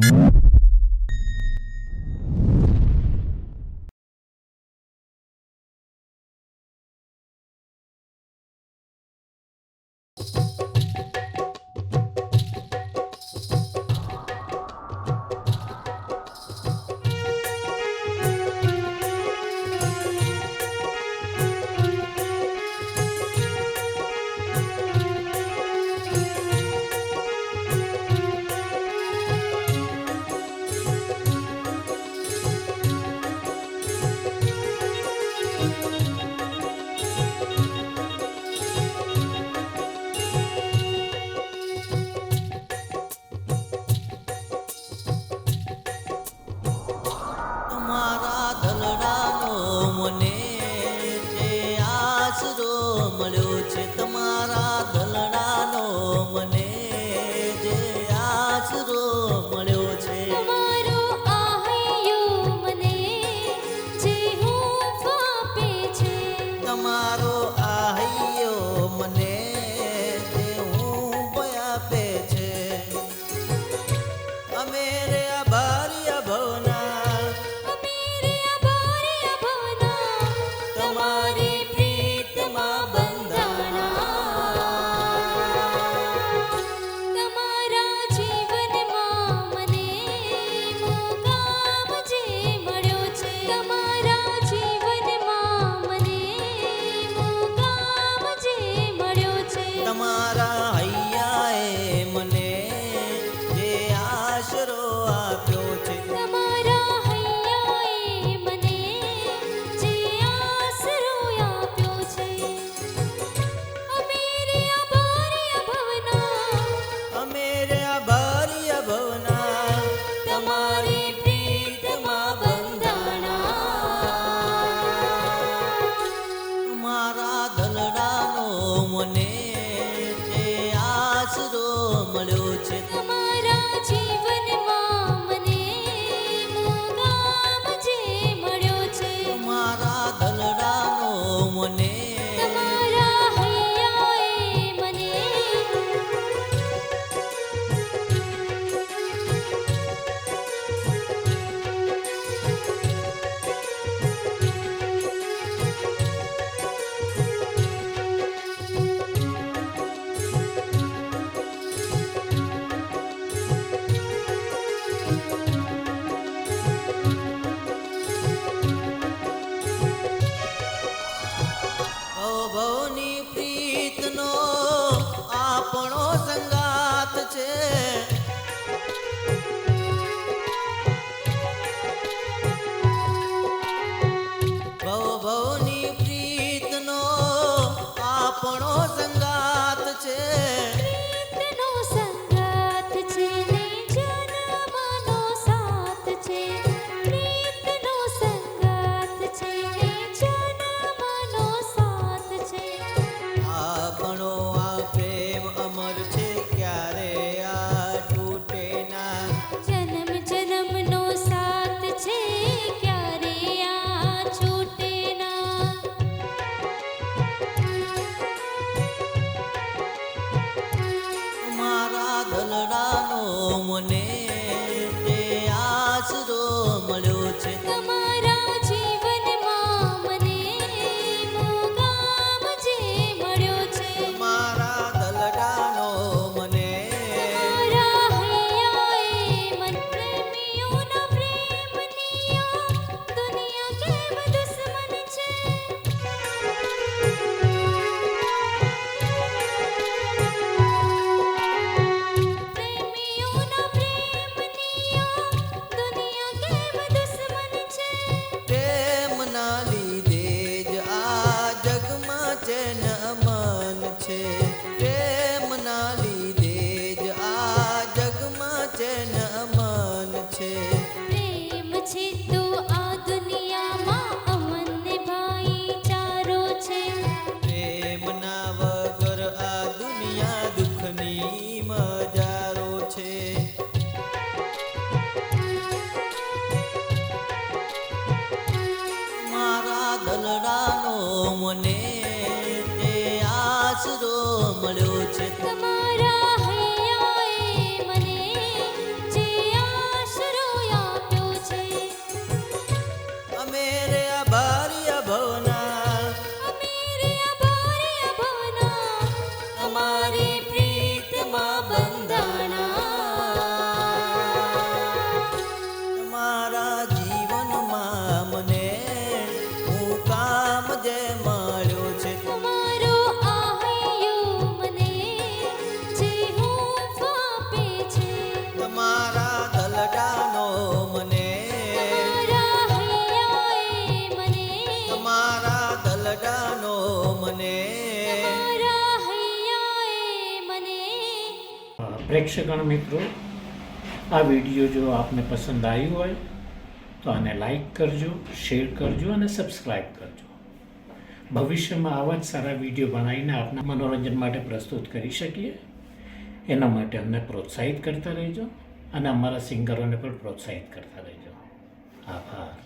તમારા મળ્યો છે તમારા મળ્યો છે મને. તમારા દલડાનો મને. પ્રેક્ષકણ મિત્રો, આ વીડિયો જો આપને પસંદ આવ્યું હોય, તો આને લાઈક કરજો, શેર કરજો અને સબસ્ક્રાઈબ કરજો. ભવિષ્યમાં આવા જ સારા વીડિયો બનાવીને આપના મનોરંજન માટે પ્રસ્તુત કરી શકીએ. એના માટે અમને પ્રોત્સાહિત કરતા રહેજો. અને અમારા સિંગરોને પણ પ્રોત્સાહિત કરતા રહેજો. આભાર.